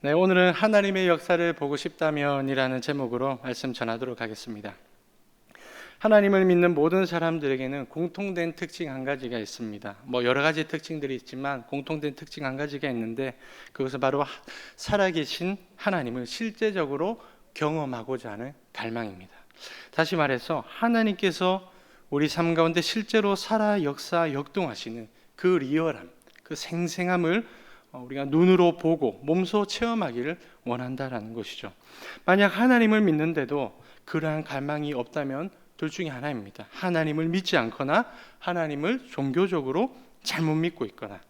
네, 오늘은 하나님의 역사를 보고 싶다면이라는 제목으로 말씀 전하도록 하겠습니다. 하나님을 믿는 모든 사람들에게는 공통된 특징 한 가지가 있습니다. 뭐 여러 가지 특징들이 있지만 공통된 특징 한 가지가 있는데 그것은 바로 하- 살아계신 하나님을 실제적으로 경험하고자 하는 갈망입니다. 다시 말해서 하나님께서 우리 삶 가운데 실제로 살아 역사 역동하시는 그 리얼함, 그 생생함을 어, 우리가 눈으로 보고 몸소 체험하기를 원한다라는 것이죠. 만약 하나님을 믿는데도 그러한 갈망이 없다면 둘 중에 하나입니다. 하나님을 믿지 않거나 하나님을 종교적으로 잘못 믿고 있거나.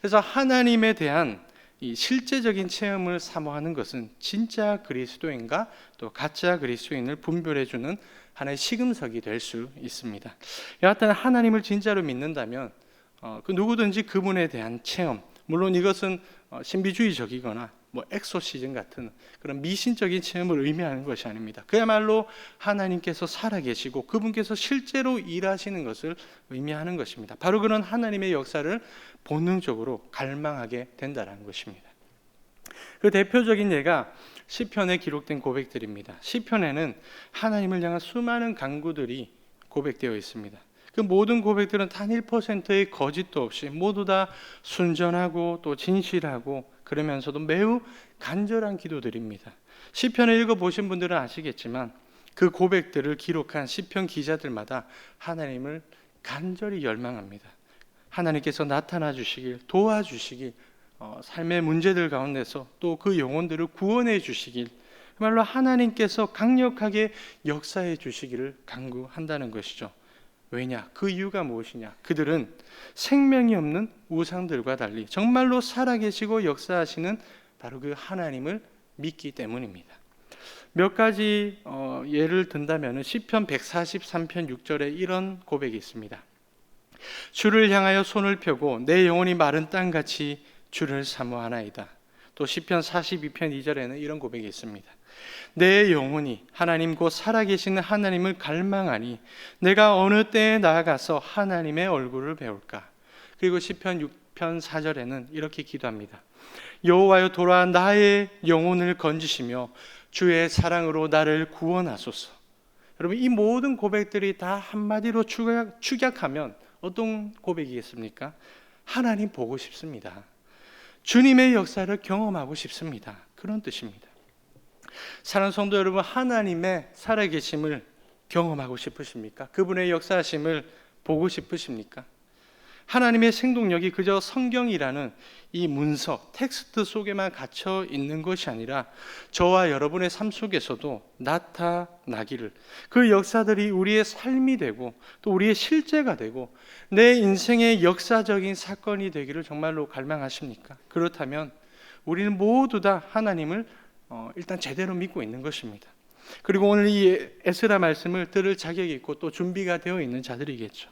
그래서 하나님에 대한 이 실제적인 체험을 사모하는 것은 진짜 그리스도인과 또 가짜 그리스도인을 분별해 주는 하나의 시금석이 될 수 있습니다. 여하튼 하나님을 진짜로 믿는다면 어, 그 누구든지 그분에 대한 체험, 물론 이것은 어, 신비주의적이거나 뭐 엑소시즌 같은 그런 미신적인 체험을 의미하는 것이 아닙니다. 그야말로 하나님께서 살아계시고 그분께서 실제로 일하시는 것을 의미하는 것입니다. 바로 그런 하나님의 역사를 본능적으로 갈망하게 된다는 것입니다. 그 대표적인 예가 시편에 기록된 고백들입니다. 시편에는 하나님을 향한 수많은 강구들이 고백되어 있습니다. 그 모든 고백들은 단 1%의 거짓도 없이 모두 다 순전하고 또 진실하고 그러면서도 매우 간절한 기도들입니다. 시편을 읽어 보신 분들은 아시겠지만 그 고백들을 기록한 시편 기자들마다 하나님을 간절히 열망합니다. 하나님께서 나타나 주시길 도와주시길 어, 삶의 문제들 가운데서 또 그 영혼들을 구원해 주시길 그말로 하나님께서 강력하게 역사해 주시기를 간구한다는 것이죠. 왜냐? 그 이유가 무엇이냐? 그들은 생명이 없는 우상들과 달리 정말로 살아계시고 역사하시는 바로 그 하나님을 믿기 때문입니다. 몇 가지 어, 예를 든다면 시편 143편 6절에 이런 고백이 있습니다. 주를 향하여 손을 펴고 내 영혼이 마른 땅같이 주를 사모하나이다. 또 시편 42편 2절에는 이런 고백이 있습니다. 내 영혼이 하나님 곧 살아계시는 하나님을 갈망하니 내가 어느 때에 나아가서 하나님의 얼굴을 배울까? 그리고 시편 6편 4절에는 이렇게 기도합니다. 여호와여 돌아 나의 영혼을 건지시며 주의 사랑으로 나를 구원하소서. 여러분 이 모든 고백들이 다 한마디로 축약, 축약하면 어떤 고백이겠습니까? 하나님 보고 싶습니다. 주님의 역사를 경험하고 싶습니다. 그런 뜻입니다. 사랑하는 성도 여러분, 하나님의 살아계심을 경험하고 싶으십니까? 그분의 역사하심을 보고 싶으십니까? 하나님의 생동력이 그저 성경이라는 이 문서, 텍스트 속에만 갇혀 있는 것이 아니라 저와 여러분의 삶 속에서도 나타나기를 그 역사들이 우리의 삶이 되고 또 우리의 실제가 되고 내 인생의 역사적인 사건이 되기를 정말로 갈망하십니까? 그렇다면 우리는 모두 다 하나님을 어, 일단 제대로 믿고 있는 것입니다. 그리고 오늘 이 에스라 말씀을 들을 자격이 있고 또 준비가 되어 있는 자들이겠죠.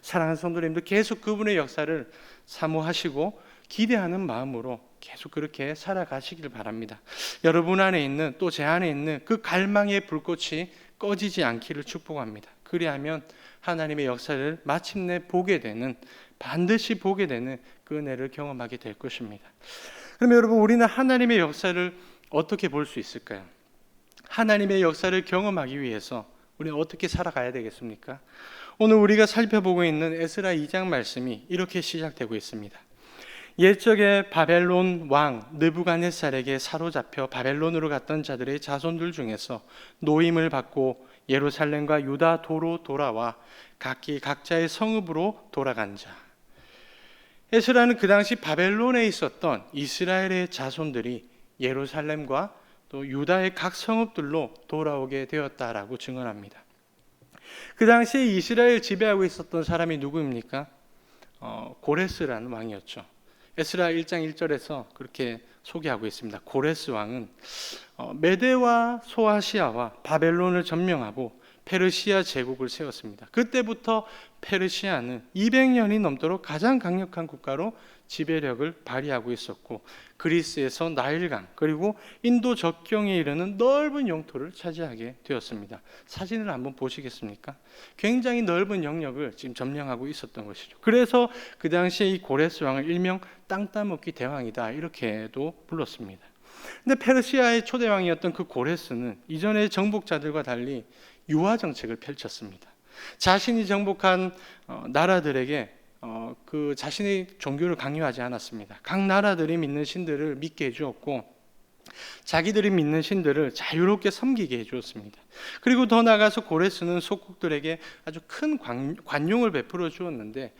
사랑하는 성도님들 계속 그분의 역사를 사모하시고 기대하는 마음으로 계속 그렇게 살아가시길 바랍니다. 여러분 안에 있는 또 제 안에 있는 그 갈망의 불꽃이 꺼지지 않기를 축복합니다. 그리하면 하나님의 역사를 마침내 보게 되는 반드시 보게 되는 그 은혜를 경험하게 될 것입니다. 그러면 여러분 우리는 하나님의 역사를 어떻게 볼 수 있을까요? 하나님의 역사를 경험하기 위해서 우리는 어떻게 살아가야 되겠습니까? 오늘 우리가 살펴보고 있는 에스라 2장 말씀이 이렇게 시작되고 있습니다. 옛적에 바벨론 왕 느부갓네살에게 사로잡혀 바벨론으로 갔던 자들의 자손들 중에서 노임을 받고 예루살렘과 유다 도로 돌아와 각기 각자의 성읍으로 돌아간 자. 에스라는 그 당시 바벨론에 있었던 이스라엘의 자손들이 예루살렘과 또 유다의 각 성읍들로 돌아오게 되었다라고 증언합니다. 그 당시에 이스라엘 지배하고 있었던 사람이 누구입니까? 어, 고레스라는 왕이었죠. 에스라 1장 1절에서 그렇게 소개하고 있습니다. 고레스 왕은 어, 메데와 소아시아와 바벨론을 점령하고 페르시아 제국을 세웠습니다. 그때부터 페르시아는 200년이 넘도록 가장 강력한 국가로 지배력을 발휘하고 있었고 그리스에서 나일강 그리고 인도 적경에 이르는 넓은 영토를 차지하게 되었습니다. 사진을 한번 보시겠습니까? 굉장히 넓은 영역을 지금 점령하고 있었던 것이죠. 그래서 그 당시에 이 고레스 왕을 일명 땅 따먹기 대왕이다 이렇게도 불렀습니다. 근데 페르시아의 초대 왕이었던 그 고레스는 이전의 정복자들과 달리 유화 정책을 펼쳤습니다. 자신이 정복한 어, 나라들에게 어, 그 자신의 종교를 강요하지 않았습니다. 각 나라들이 믿는 신들을 믿게 해주었고 자기들이 믿는 신들을 자유롭게 섬기게 해주었습니다. 그리고 더 나아가서 고레스는 속국들에게 아주 큰 관, 관용을 베풀어 주었는데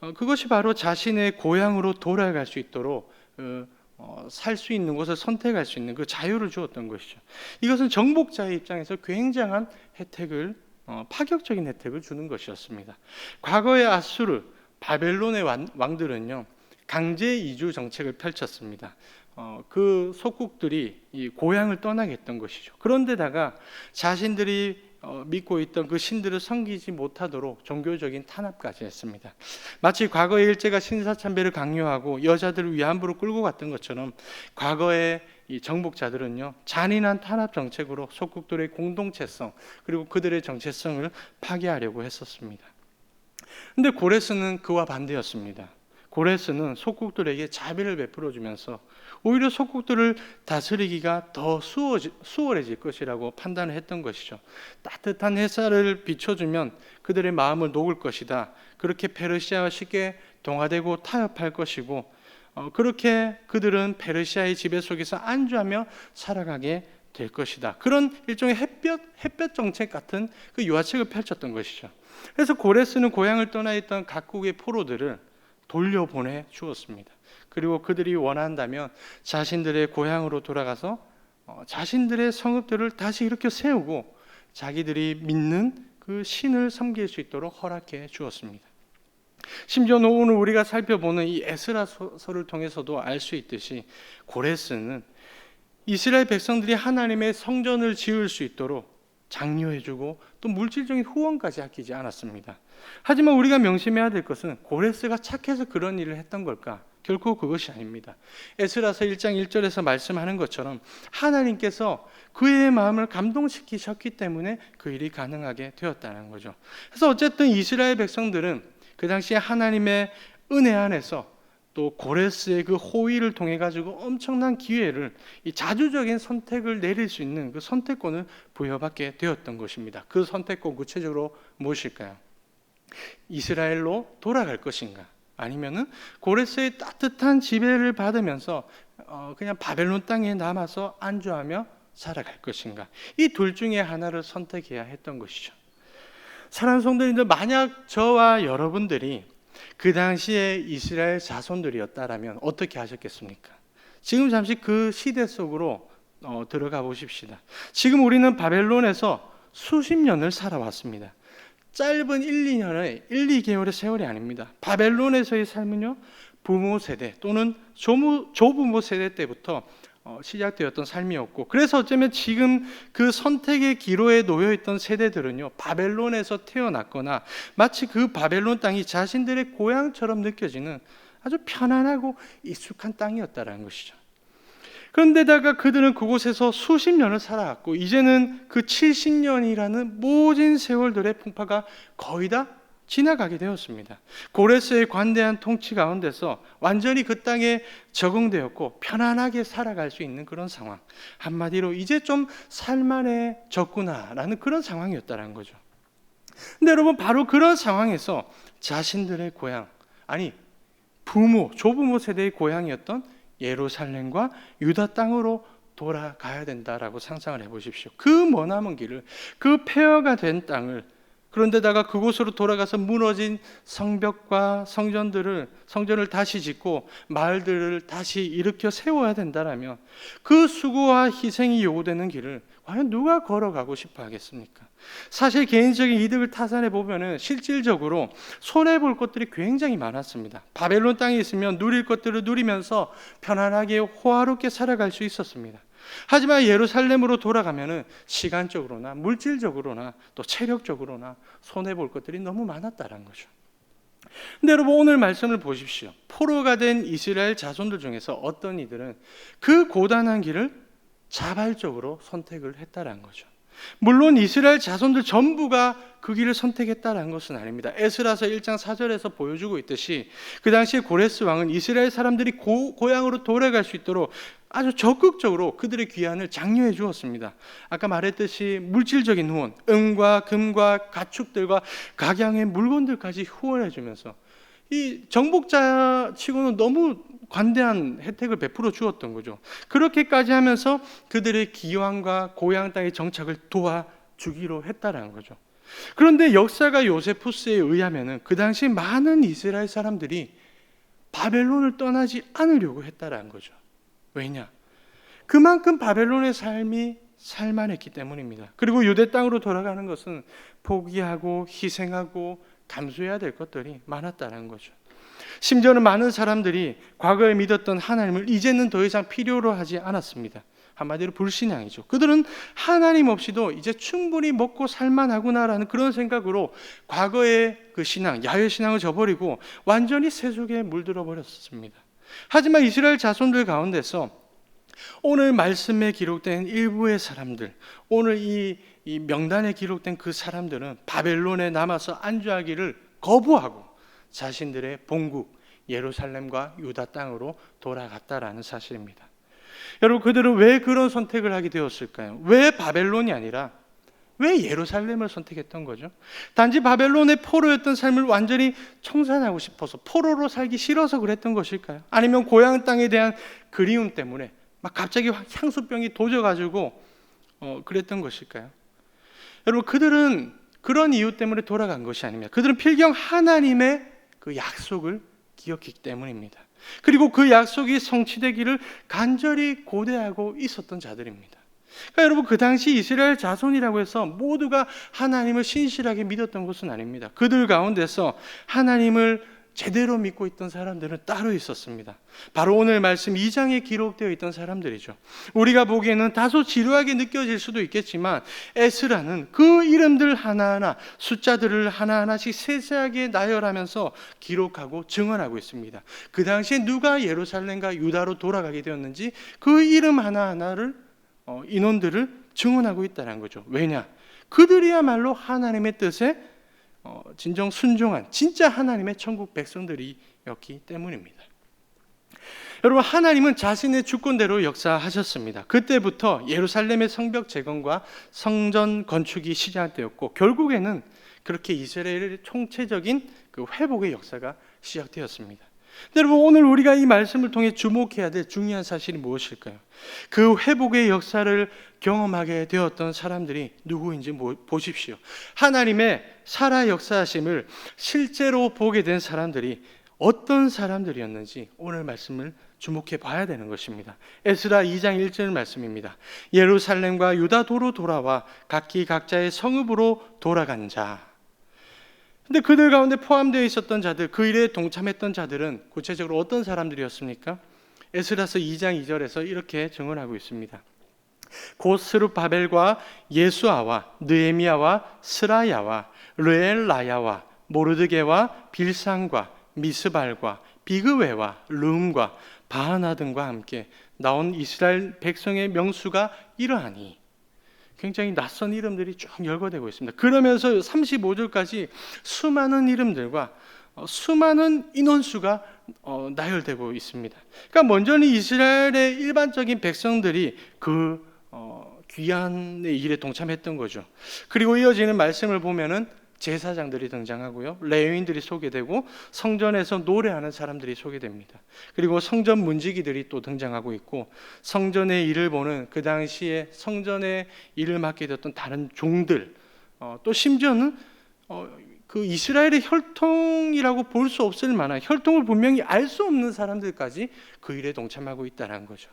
어, 그것이 바로 자신의 고향으로 돌아갈 수 있도록 어, 어, 살수 있는 곳을 선택할 수 있는 그 자유를 주었던 것이죠. 이것은 정복자의 입장에서 굉장한 혜택을 어, 파격적인 혜택을 주는 것이었습니다. 과거의 아수르, 바벨론의 왕, 왕들은요 강제 이주 정책을 펼쳤습니다. 어, 그 속국들이 이 고향을 떠나게 했던 것이죠. 그런데다가 자신들이 어, 믿고 있던 그 신들을 섬기지 못하도록 종교적인 탄압까지 했습니다. 마치 과거의 일제가 신사참배를 강요하고 여자들을 위안부로 끌고 갔던 것처럼 과거의 이 정복자들은요 잔인한 탄압 정책으로 속국들의 공동체성 그리고 그들의 정체성을 파괴하려고 했었습니다. 근데 고레스는 그와 반대였습니다. 고레스는 속국들에게 자비를 베풀어 주면서 오히려 속국들을 다스리기가 더 수월해질 것이라고 판단을 했던 것이죠. 따뜻한 햇살을 비춰주면 그들의 마음을 녹을 것이다. 그렇게 페르시아와 쉽게 동화되고 타협할 것이고 어, 그렇게 그들은 페르시아의 지배 속에서 안주하며 살아가게 될 것이다. 그런 일종의 햇볕 햇볕 정책 같은 그 유화책을 펼쳤던 것이죠. 그래서 고레스는 고향을 떠나 있던 각국의 포로들을 돌려보내 주었습니다. 그리고 그들이 원한다면 자신들의 고향으로 돌아가서 어, 자신들의 성읍들을 다시 일으켜 세우고 자기들이 믿는 그 신을 섬길 수 있도록 허락해 주었습니다. 심지어 오늘 우리가 살펴보는 이 에스라서를 통해서도 알 수 있듯이 고레스는 이스라엘 백성들이 하나님의 성전을 지을 수 있도록 장려해주고 또 물질적인 후원까지 아끼지 않았습니다. 하지만 우리가 명심해야 될 것은 고레스가 착해서 그런 일을 했던 걸까? 결코 그것이 아닙니다. 에스라서 1장 1절에서 말씀하는 것처럼 하나님께서 그의 마음을 감동시키셨기 때문에 그 일이 가능하게 되었다는 거죠. 그래서 어쨌든 이스라엘 백성들은 그 당시에 하나님의 은혜 안에서 또 고레스의 그 호의를 통해 가지고 엄청난 기회를 이 자주적인 선택을 내릴 수 있는 그 선택권을 부여받게 되었던 것입니다. 그 선택권 구체적으로 무엇일까요? 이스라엘로 돌아갈 것인가? 아니면은 고레스의 따뜻한 지배를 받으면서 어 그냥 바벨론 땅에 남아서 안주하며 살아갈 것인가? 이 둘 중에 하나를 선택해야 했던 것이죠. 사랑하는 성도님들, 만약 저와 여러분들이 그 당시에 이스라엘 자손들이었다라면 어떻게 하셨겠습니까? 지금 잠시 그 시대 속으로 어, 들어가 보십시다. 지금 우리는 바벨론에서 수십 년을 살아왔습니다. 짧은 1, 2년의 1, 2개월의 세월이 아닙니다. 바벨론에서의 삶은요. 부모 세대 또는 조부, 조부모 세대 때부터 어, 시작되었던 삶이었고 그래서 어쩌면 지금 그 선택의 기로에 놓여 있던 세대들은요 바벨론에서 태어났거나 마치 그 바벨론 땅이 자신들의 고향처럼 느껴지는 아주 편안하고 익숙한 땅이었다라는 것이죠. 그런데다가 그들은 그곳에서 수십 년을 살아왔고 이제는 그 70년이라는 모진 세월들의 풍파가 거의 다 지나가게 되었습니다. 고레스의 관대한 통치 가운데서 완전히 그 땅에 적응되었고 편안하게 살아갈 수 있는 그런 상황. 한마디로 이제 좀 살만해졌구나라는 그런 상황이었다는 거죠. 근데 여러분 바로 그런 상황에서 자신들의 고향 아니 부모 조부모 세대의 고향이었던 예루살렘과 유다 땅으로 돌아가야 된다라고 상상을 해 보십시오. 그 머나먼 길을 그 폐허가 된 땅을 그런데다가 그곳으로 돌아가서 무너진 성벽과 성전들을 성전을 다시 짓고 마을들을 다시 일으켜 세워야 된다라면 그 수고와 희생이 요구되는 길을 과연 누가 걸어가고 싶어 하겠습니까? 사실 개인적인 이득을 타산해 보면은 실질적으로 손해 볼 것들이 굉장히 많았습니다. 바벨론 땅에 있으면 누릴 것들을 누리면서 편안하게 호화롭게 살아갈 수 있었습니다. 하지만 예루살렘으로 돌아가면은 시간적으로나 물질적으로나 또 체력적으로나 손해 볼 것들이 너무 많았다는 거죠. 근데 여러분 오늘 말씀을 보십시오. 포로가 된 이스라엘 자손들 중에서 어떤 이들은 그 고단한 길을 자발적으로 선택을 했다라는 거죠. 물론 이스라엘 자손들 전부가 그 길을 선택했다라는 것은 아닙니다. 에스라서 1장 4절에서 보여주고 있듯이 그 당시에 고레스 왕은 이스라엘 사람들이 고, 고향으로 돌아갈 수 있도록 아주 적극적으로 그들의 귀환을 장려해 주었습니다. 아까 말했듯이 물질적인 후원, 은과 금과 가축들과 각양의 물건들까지 후원해 주면서 이 정복자 치고는 너무 관대한 혜택을 베풀어 주었던 거죠. 그렇게까지 하면서 그들의 기왕과 고향 땅의 정착을 도와주기로 했다라는 거죠. 그런데 역사가 요세푸스에 의하면은 그 당시 많은 이스라엘 사람들이 바벨론을 떠나지 않으려고 했다라는 거죠. 왜냐? 그만큼 바벨론의 삶이 살만했기 때문입니다. 그리고 유대 땅으로 돌아가는 것은 포기하고 희생하고 감수해야 될 것들이 많았다는 거죠. 심지어는 많은 사람들이 과거에 믿었던 하나님을 이제는 더 이상 필요로 하지 않았습니다. 한마디로 불신앙이죠. 그들은 하나님 없이도 이제 충분히 먹고 살만하구나라는 그런 생각으로 과거의 그 신앙, 야외 신앙을 저버리고 완전히 세속에 물들어 버렸습니다. 하지만 이스라엘 자손들 가운데서 오늘 말씀에 기록된 일부의 사람들, 오늘 이, 이 명단에 기록된 그 사람들은 바벨론에 남아서 안주하기를 거부하고 자신들의 본국 예루살렘과 유다 땅으로 돌아갔다라는 사실입니다. 여러분 그들은 왜 그런 선택을 하게 되었을까요? 왜 바벨론이 아니라 왜 예루살렘을 선택했던 거죠? 단지 바벨론의 포로였던 삶을 완전히 청산하고 싶어서 포로로 살기 싫어서 그랬던 것일까요? 아니면 고향 땅에 대한 그리움 때문에 막 갑자기 향수병이 도져가지고 어, 그랬던 것일까요? 여러분 그들은 그런 이유 때문에 돌아간 것이 아닙니다. 그들은 필경 하나님의 그 약속을 기억했기 때문입니다. 그리고 그 약속이 성취되기를 간절히 고대하고 있었던 자들입니다. 그러니까 여러분 그 당시 이스라엘 자손이라고 해서 모두가 하나님을 신실하게 믿었던 것은 아닙니다. 그들 가운데서 하나님을 제대로 믿고 있던 사람들은 따로 있었습니다. 바로 오늘 말씀 2장에 기록되어 있던 사람들이죠. 우리가 보기에는 다소 지루하게 느껴질 수도 있겠지만 에스라는 그 이름들 하나하나 숫자들을 하나하나씩 세세하게 나열하면서 기록하고 증언하고 있습니다. 그 당시에 누가 예루살렘과 유다로 돌아가게 되었는지 그 이름 하나하나를 어, 인원들을 증언하고 있다는 거죠. 왜냐? 그들이야말로 하나님의 뜻에 어, 진정 순종한 진짜 하나님의 천국 백성들이었기 때문입니다. 여러분 하나님은 자신의 주권대로 역사하셨습니다. 그때부터 예루살렘의 성벽 재건과 성전 건축이 시작되었고 결국에는 그렇게 이스라엘의 총체적인 그 회복의 역사가 시작되었습니다. 여러분 오늘 우리가 이 말씀을 통해 주목해야 될 중요한 사실이 무엇일까요? 그 회복의 역사를 경험하게 되었던 사람들이 누구인지 보십시오. 하나님의 살아 역사하심을 실제로 보게 된 사람들이 어떤 사람들이었는지 오늘 말씀을 주목해 봐야 되는 것입니다. 에스라 2장 1절 말씀입니다. 예루살렘과 유다도로 돌아와 각기 각자의 성읍으로 돌아간 자. 근데 그들 가운데 포함되어 있었던 자들, 그 일에 동참했던 자들은 구체적으로 어떤 사람들이었습니까? 에스라서 2장 2절에서 이렇게 증언하고 있습니다. 곧 스룹바벨과 예수아와 느에미아와 스라야와 르엘라야와 모르드게와 빌상과 미스발과 비그웨와 룸과 바하나 등과 함께 나온 이스라엘 백성의 명수가 이러하니 굉장히 낯선 이름들이 쭉 열거되고 있습니다. 그러면서 35절까지 수많은 이름들과 어, 수많은 인원수가 어, 나열되고 있습니다. 그러니까 먼저는 이스라엘의 일반적인 백성들이 그 어, 귀한의 일에 동참했던 거죠. 그리고 이어지는 말씀을 보면은 제사장들이 등장하고요. 레위인들이 소개되고 성전에서 노래하는 사람들이 소개됩니다. 그리고 성전 문지기들이 또 등장하고 있고 성전의 일을 보는 그 당시에 성전의 일을 맡게 되었던 다른 종들 어, 또 심지어는 어, 그 이스라엘의 혈통이라고 볼 수 없을 만한 혈통을 분명히 알 수 없는 사람들까지 그 일에 동참하고 있다는 거죠.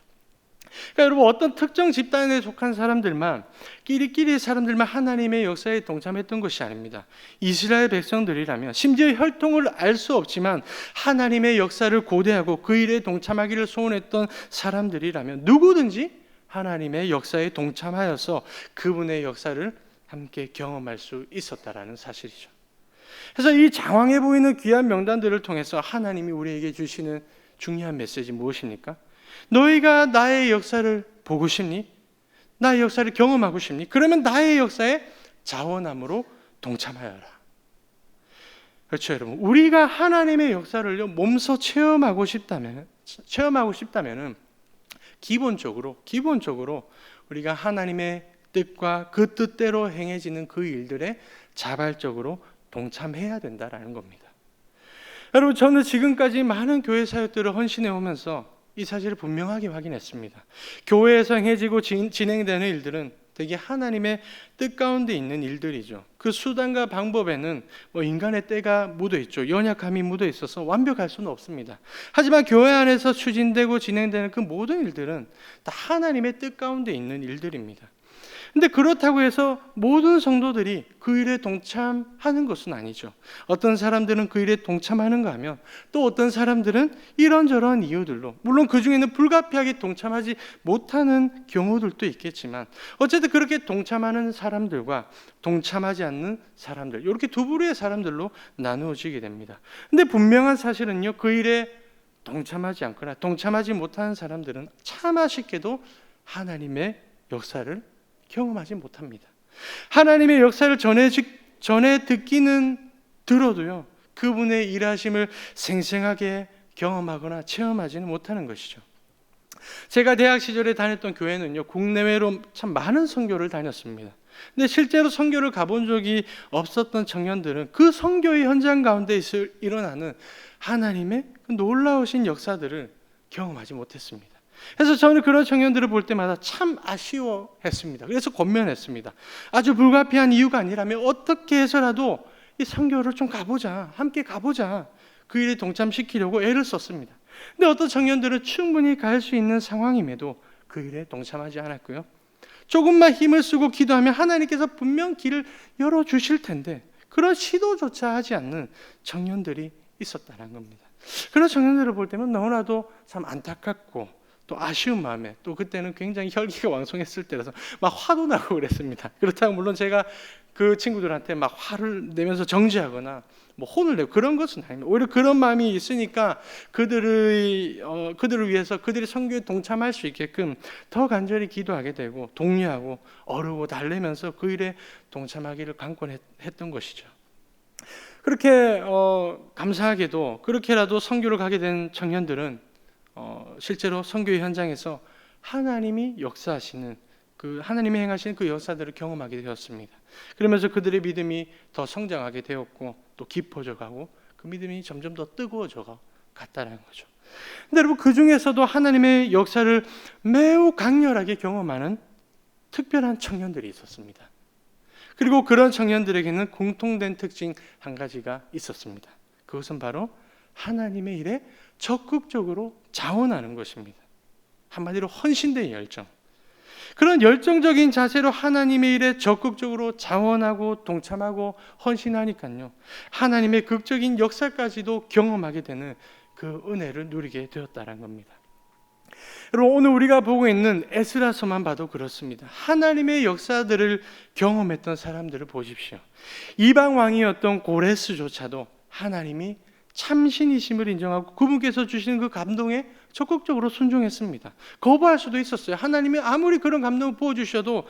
그러니까 여러분 어떤 특정 집단에 속한 사람들만 끼리끼리 사람들만 하나님의 역사에 동참했던 것이 아닙니다. 이스라엘 백성들이라면 심지어 혈통을 알 수 없지만 하나님의 역사를 고대하고 그 일에 동참하기를 소원했던 사람들이라면 누구든지 하나님의 역사에 동참하여서 그분의 역사를 함께 경험할 수 있었다라는 사실이죠. 그래서 이 장황해 보이는 귀한 명단들을 통해서 하나님이 우리에게 주시는 중요한 메시지 무엇입니까? 너희가 나의 역사를 보고 싶니? 나의 역사를 경험하고 싶니? 그러면 나의 역사에 자원함으로 동참하여라. 그렇죠, 여러분. 우리가 하나님의 역사를 몸소 체험하고 싶다면, 체험하고 싶다면은 기본적으로, 기본적으로 우리가 하나님의 뜻과 그 뜻대로 행해지는 그 일들에 자발적으로 동참해야 된다라는 겁니다. 여러분, 저는 지금까지 많은 교회 사역들을 헌신해 오면서 이 사실을 분명하게 확인했습니다. 교회에서 행해지고 진- 진행되는 일들은 되게 하나님의 뜻 가운데 있는 일들이죠. 그 수단과 방법에는 뭐 인간의 때가 묻어 있죠. 연약함이 묻어 있어서 완벽할 수는 없습니다. 하지만 교회 안에서 추진되고 진행되는 그 모든 일들은 다 하나님의 뜻 가운데 있는 일들입니다. 근데 그렇다고 해서 모든 성도들이 그 일에 동참하는 것은 아니죠. 어떤 사람들은 그 일에 동참하는가 하면 또 어떤 사람들은 이런저런 이유들로 물론 그 중에는 불가피하게 동참하지 못하는 경우들도 있겠지만 어쨌든 그렇게 동참하는 사람들과 동참하지 않는 사람들 이렇게 두 부류의 사람들로 나누어지게 됩니다. 근데 분명한 사실은요. 그 일에 동참하지 않거나 동참하지 못하는 사람들은 참 아쉽게도 하나님의 역사를 경험하지 못합니다. 하나님의 역사를 전해 전에 듣기는 들어도요. 그분의 일하심을 생생하게 경험하거나 체험하지는 못하는 것이죠. 제가 대학 시절에 다녔던 교회는요. 국내외로 참 많은 선교를 다녔습니다. 근데 실제로 선교를 가본 적이 없었던 청년들은 그 선교의 현장 가운데 일어나는 하나님의 그 놀라우신 역사들을 경험하지 못했습니다. 그래서 저는 그런 청년들을 볼 때마다 참 아쉬워했습니다. 그래서 권면했습니다. 아주 불가피한 이유가 아니라면 어떻게 해서라도 이 선교를 좀 가보자, 함께 가보자. 그 일에 동참시키려고 애를 썼습니다. 근데 어떤 청년들은 충분히 갈 수 있는 상황임에도 그 일에 동참하지 않았고요. 조금만 힘을 쓰고 기도하면 하나님께서 분명 길을 열어 주실 텐데 그런 시도조차 하지 않는 청년들이 있었다는 겁니다. 그런 청년들을 볼 때면 너무나도 참 안타깝고 또 아쉬운 마음에 또 그때는 굉장히 혈기가 왕성했을 때라서 막 화도 나고 그랬습니다. 그렇다고 물론 제가 그 친구들한테 막 화를 내면서 정지하거나 뭐 혼을 내고 그런 것은 아닙니다. 오히려 그런 마음이 있으니까 그들의 어, 그들을 위해서 그들이 선교에 동참할 수 있게끔 더 간절히 기도하게 되고 독려하고 어르고 달래면서 그 일에 동참하기를 강권했던 것이죠. 그렇게 어, 감사하게도 그렇게라도 선교를 가게 된 청년들은 어, 실제로 선교 현장에서 하나님이 역사하시는 그 하나님이 행하시는 그 역사들을 경험하게 되었습니다. 그러면서 그들의 믿음이 더 성장하게 되었고 또 깊어져 가고 그 믿음이 점점 더 뜨거워져 갔다는 거죠. 근데 여러분 그 중에서도 하나님의 역사를 매우 강렬하게 경험하는 특별한 청년들이 있었습니다. 그리고 그런 청년들에게는 공통된 특징 한 가지가 있었습니다. 그것은 바로 하나님의 일에 적극적으로 자원하는 것입니다. 한마디로 헌신된 열정. 그런 열정적인 자세로 하나님의 일에 적극적으로 자원하고 동참하고 헌신하니까요. 하나님의 극적인 역사까지도 경험하게 되는 그 은혜를 누리게 되었다는 겁니다. 여러분 오늘 우리가 보고 있는 에스라서만 봐도 그렇습니다. 하나님의 역사들을 경험했던 사람들을 보십시오. 이방 왕이었던 고레스조차도 하나님이 참신이심을 인정하고 그분께서 주시는 그 감동에 적극적으로 순종했습니다. 거부할 수도 있었어요. 하나님이 아무리 그런 감동을 부어주셔도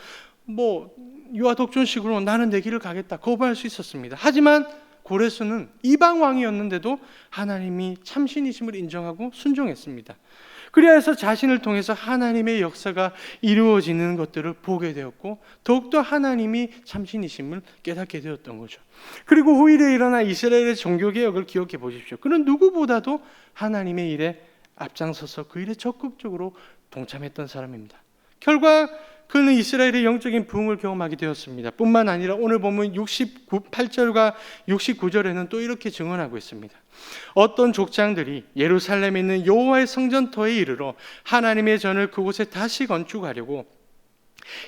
뭐 유아 독존식으로 나는 내 길을 가겠다 거부할 수 있었습니다. 하지만 고레스는 이방 왕이었는데도 하나님이 참신이심을 인정하고 순종했습니다. 그리하여서 자신을 통해서 하나님의 역사가 이루어지는 것들을 보게 되었고 더욱더 하나님이 참신이심을 깨닫게 되었던 거죠. 그리고 후일에 일어나 이스라엘의 종교 개혁을 기억해 보십시오. 그는 누구보다도 하나님의 일에 앞장서서 그 일에 적극적으로 동참했던 사람입니다. 결과 그는 이스라엘의 영적인 부흥을 경험하게 되었습니다. 뿐만 아니라 오늘 보면 68절과 69절에는 또 이렇게 증언하고 있습니다. 어떤 족장들이 예루살렘에 있는 여호와의 성전터에 이르러 하나님의 전을 그곳에 다시 건축하려고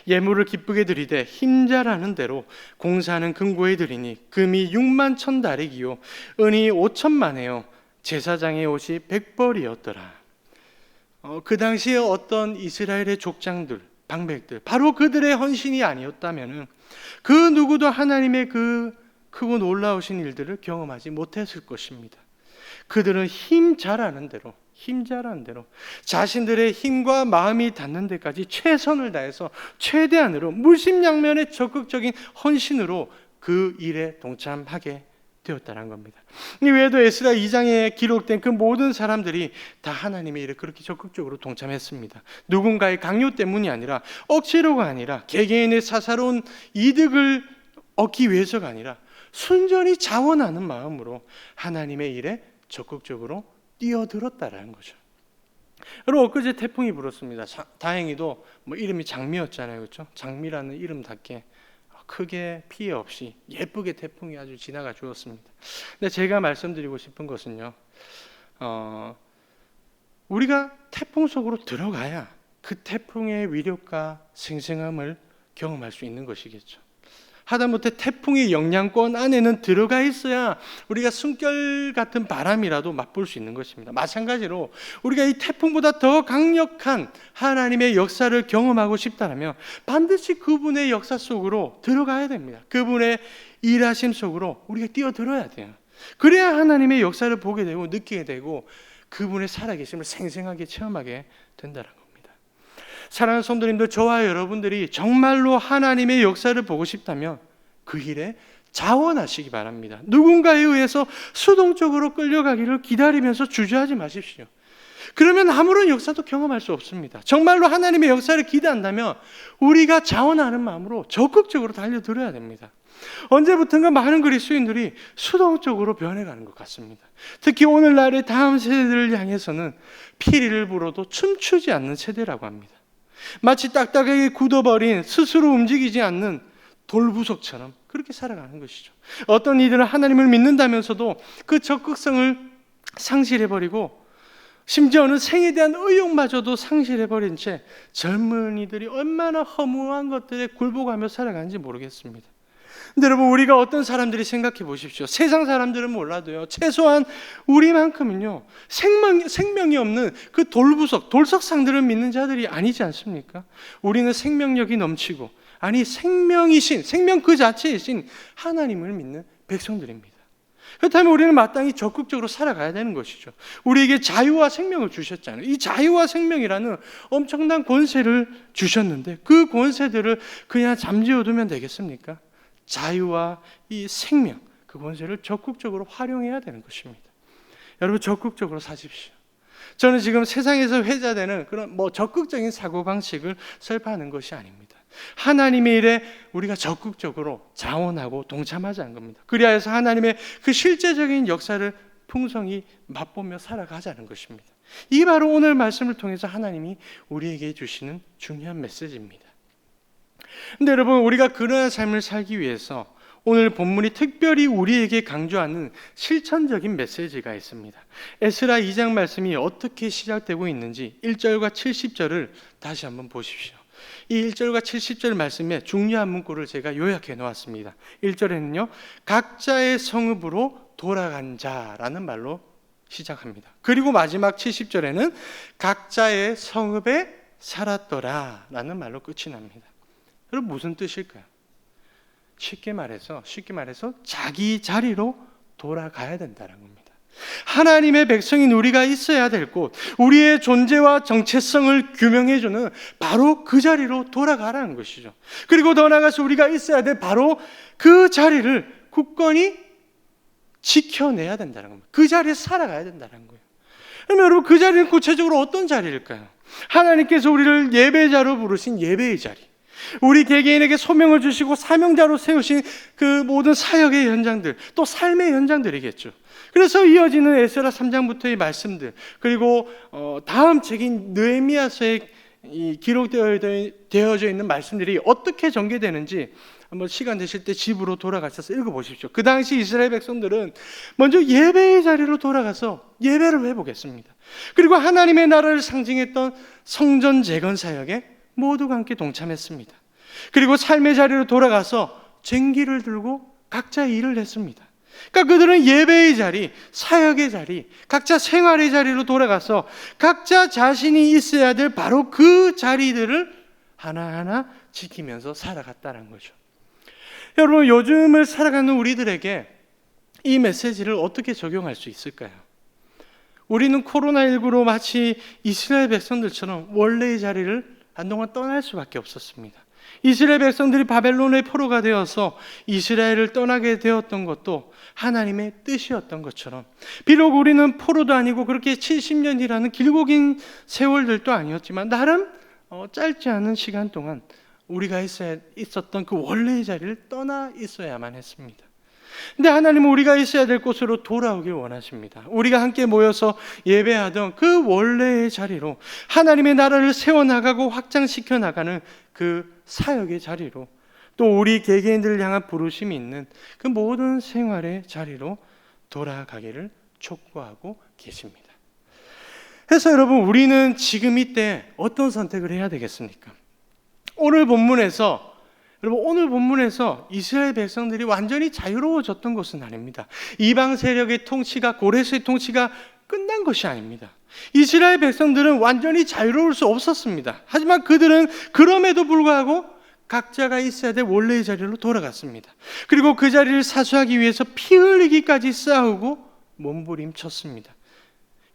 예물을 기쁘게 드리되 힘자라는 대로 공사하는 금고에 드리니 금이 6만 천 다리기요 은이 5천만 해요 제사장의 옷이 백벌이었더라. 어, 그 당시에 어떤 이스라엘의 족장들 방백들 바로 그들의 헌신이 아니었다면은 그 누구도 하나님의 그 크고 놀라우신 일들을 경험하지 못했을 것입니다. 그들은 힘 잘하는 대로 힘자라는 대로 자신들의 힘과 마음이 닿는 데까지 최선을 다해서 최대한으로 무심양면의 적극적인 헌신으로 그 일에 동참하게 되었다는 겁니다. 이 외에도 에스라 2장에 기록된 그 모든 사람들이 다 하나님의 일에 그렇게 적극적으로 동참했습니다. 누군가의 강요 때문이 아니라 억지로가 아니라 개개인의 사사로운 이득을 얻기 위해서가 아니라 순전히 자원하는 마음으로 하나님의 일에 적극적으로 뛰어들었다라는 거죠. 여러분 엊그제 태풍이 불었습니다. 자, 다행히도 뭐 이름이 장미였잖아요, 그렇죠? 장미라는 이름답게 크게 피해 없이 예쁘게 태풍이 아주 지나가 주었습니다. 근데 제가 말씀드리고 싶은 것은요, 어, 우리가 태풍 속으로 들어가야 그 태풍의 위력과 생생함을 경험할 수 있는 것이겠죠. 하다못해 태풍의 영향권 안에는 들어가 있어야 우리가 숨결 같은 바람이라도 맛볼 수 있는 것입니다. 마찬가지로 우리가 이 태풍보다 더 강력한 하나님의 역사를 경험하고 싶다면 반드시 그분의 역사 속으로 들어가야 됩니다. 그분의 일하심 속으로 우리가 뛰어들어야 돼요. 그래야 하나님의 역사를 보게 되고 느끼게 되고 그분의 살아계심을 생생하게 체험하게 된다는 겁니다. 사랑하는 성도님들, 저와 여러분들이 정말로 하나님의 역사를 보고 싶다면 그 일에 자원하시기 바랍니다. 누군가에 의해서 수동적으로 끌려가기를 기다리면서 주저하지 마십시오. 그러면 아무런 역사도 경험할 수 없습니다. 정말로 하나님의 역사를 기대한다면 우리가 자원하는 마음으로 적극적으로 달려들어야 됩니다. 언제부턴가 많은 그리스도인들이 수동적으로 변해가는 것 같습니다. 특히 오늘날의 다음 세대를 향해서는 피리를 불어도 춤추지 않는 세대라고 합니다. 마치 딱딱하게 굳어버린 스스로 움직이지 않는 돌부석처럼 그렇게 살아가는 것이죠. 어떤 이들은 하나님을 믿는다면서도 그 적극성을 상실해버리고 심지어는 생에 대한 의욕마저도 상실해버린 채 젊은이들이 얼마나 허무한 것들에 굴복하며 살아가는지 모르겠습니다. 근데 여러분 우리가 어떤 사람들이 생각해 보십시오. 세상 사람들은 몰라도요. 최소한 우리만큼은요. 생명 생명이 없는 그 돌부석, 돌석상들을 믿는 자들이 아니지 않습니까? 우리는 생명력이 넘치고 아니 생명이신 생명 그 자체이신 하나님을 믿는 백성들입니다. 그렇다면 우리는 마땅히 적극적으로 살아가야 되는 것이죠. 우리에게 자유와 생명을 주셨잖아요. 이 자유와 생명이라는 엄청난 권세를 주셨는데 그 권세들을 그냥 잠재워 두면 되겠습니까? 자유와 이 생명, 그 권세를 적극적으로 활용해야 되는 것입니다. 여러분 적극적으로 사십시오. 저는 지금 세상에서 회자되는 그런 뭐 적극적인 사고 방식을 설파하는 것이 아닙니다. 하나님의 일에 우리가 적극적으로 자원하고 동참하자는 겁니다. 그리하여서 하나님의 그 실제적인 역사를 풍성히 맛보며 살아가자는 것입니다. 이 바로 오늘 말씀을 통해서 하나님이 우리에게 주시는 중요한 메시지입니다. 근데 여러분 우리가 그러한 삶을 살기 위해서 오늘 본문이 특별히 우리에게 강조하는 실천적인 메시지가 있습니다. 에스라 2장 말씀이 어떻게 시작되고 있는지 1절과 70절을 다시 한번 보십시오. 이 1절과 70절 말씀에 중요한 문구를 제가 요약해 놓았습니다. 1절에는요. 각자의 성읍으로 돌아간 자라는 말로 시작합니다. 그리고 마지막 70절에는 각자의 성읍에 살았더라라는 말로 끝이 납니다. 그럼 무슨 뜻일까요? 쉽게 말해서 쉽게 말해서 자기 자리로 돌아가야 된다는 겁니다. 하나님의 백성인 우리가 있어야 될 곳, 우리의 존재와 정체성을 규명해주는 바로 그 자리로 돌아가라는 것이죠. 그리고 더 나아가서 우리가 있어야 될 바로 그 자리를 굳건히 지켜내야 된다는 겁니다. 그 자리에 살아가야 된다는 거예요. 그러면 여러분 그 자리는 구체적으로 어떤 자리일까요? 하나님께서 우리를 예배자로 부르신 예배의 자리. 우리 개개인에게 소명을 주시고 사명자로 세우신 그 모든 사역의 현장들, 또 삶의 현장들이겠죠. 그래서 이어지는 에스라 3장부터의 말씀들, 그리고 어, 다음 책인 느헤미야서에 기록되어져 있는 말씀들이 어떻게 전개되는지 한번 시간 되실 때 집으로 돌아가셔서 읽어보십시오. 그 당시 이스라엘 백성들은 먼저 예배의 자리로 돌아가서 예배를 해보겠습니다. 그리고 하나님의 나라를 상징했던 성전 재건 사역에 모두가 함께 동참했습니다. 그리고 삶의 자리로 돌아가서 쟁기를 들고 각자 일을 했습니다. 그러니까 그들은 예배의 자리, 사역의 자리, 각자 생활의 자리로 돌아가서 각자 자신이 있어야 될 바로 그 자리들을 하나하나 지키면서 살아갔다는 거죠. 여러분, 요즘을 살아가는 우리들에게 이 메시지를 어떻게 적용할 수 있을까요? 우리는 코로나19로 마치 이스라엘 백성들처럼 원래의 자리를 한동안 떠날 수밖에 없었습니다. 이스라엘 백성들이 바벨론의 포로가 되어서 이스라엘을 떠나게 되었던 것도 하나님의 뜻이었던 것처럼 비록 우리는 포로도 아니고 그렇게 70년이라는 길고 긴 세월들도 아니었지만 나름 어, 짧지 않은 시간 동안 우리가 있었던 그 원래의 자리를 떠나 있어야만 했습니다. 근데 하나님은 우리가 있어야 될 곳으로 돌아오길 원하십니다. 우리가 함께 모여서 예배하던 그 원래의 자리로 하나님의 나라를 세워나가고 확장시켜 나가는 그 사역의 자리로 또 우리 개개인들을 향한 부르심이 있는 그 모든 생활의 자리로 돌아가기를 촉구하고 계십니다. 그래서 여러분 우리는 지금 이때 어떤 선택을 해야 되겠습니까? 오늘 본문에서 여러분 오늘 본문에서 이스라엘 백성들이 완전히 자유로워졌던 것은 아닙니다. 이방 세력의 통치가 고레스의 통치가 끝난 것이 아닙니다. 이스라엘 백성들은 완전히 자유로울 수 없었습니다. 하지만 그들은 그럼에도 불구하고 각자가 있어야 될 원래의 자리로 돌아갔습니다. 그리고 그 자리를 사수하기 위해서 피 흘리기까지 싸우고 몸부림쳤습니다.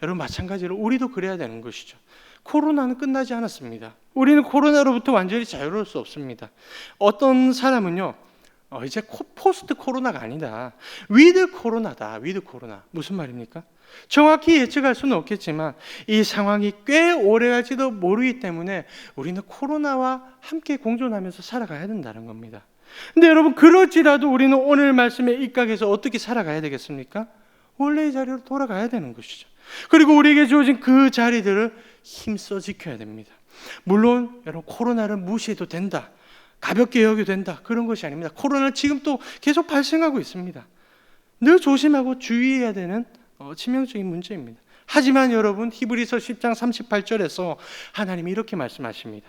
여러분 마찬가지로 우리도 그래야 되는 것이죠. 코로나는 끝나지 않았습니다. 우리는 코로나로부터 완전히 자유로울 수 없습니다. 어떤 사람은요, 어, 이제 코, 포스트 코로나가 아니다. 위드 코로나다. 위드 코로나. 무슨 말입니까? 정확히 예측할 수는 없겠지만 이 상황이 꽤 오래 갈지도 모르기 때문에 우리는 코로나와 함께 공존하면서 살아가야 된다는 겁니다. 근데 여러분 그럴지라도 우리는 오늘 말씀에 입각해서 어떻게 살아가야 되겠습니까? 원래의 자리로 돌아가야 되는 것이죠. 그리고 우리에게 주어진 그 자리들을 힘써 지켜야 됩니다. 물론 여러분 코로나를 무시해도 된다. 가볍게 여겨도 된다. 그런 것이 아닙니다. 코로나는 지금 또 계속 발생하고 있습니다. 늘 조심하고 주의해야 되는 어, 치명적인 문제입니다. 하지만 여러분 히브리서 10장 38절에서 하나님이 이렇게 말씀하십니다.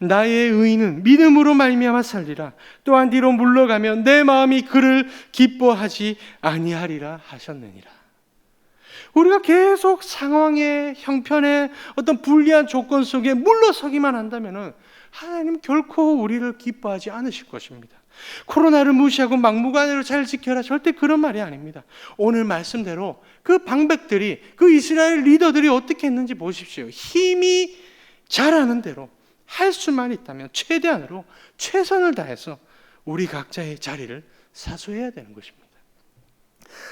나의 의인은 믿음으로 말미암아 살리라. 또한 뒤로 물러가면 내 마음이 그를 기뻐하지 아니하리라 하셨느니라. 우리가 계속 상황의 형편의 어떤 불리한 조건 속에 물러서기만 한다면은 하나님 결코 우리를 기뻐하지 않으실 것입니다. 코로나를 무시하고 막무가내로 잘 지켜라 절대 그런 말이 아닙니다. 오늘 말씀대로 그 방백들이 그 이스라엘 리더들이 어떻게 했는지 보십시오. 힘이 잘하는 대로 할 수만 있다면 최대한으로 최선을 다해서 우리 각자의 자리를 사수해야 되는 것입니다.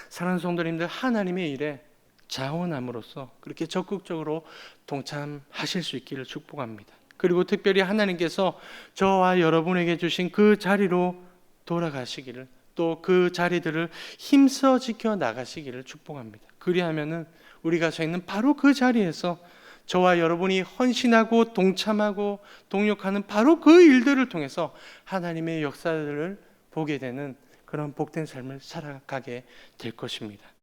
사랑하는 성도님들 하나님의 일에 자원함으로써 그렇게 적극적으로 동참하실 수 있기를 축복합니다. 그리고 특별히 하나님께서 저와 여러분에게 주신 그 자리로 돌아가시기를 또 그 자리들을 힘써 지켜 나가시기를 축복합니다. 그리하면은 우리가 서 있는 바로 그 자리에서 저와 여러분이 헌신하고 동참하고 동력하는 바로 그 일들을 통해서 하나님의 역사들을 보게 되는 그런 복된 삶을 살아가게 될 것입니다.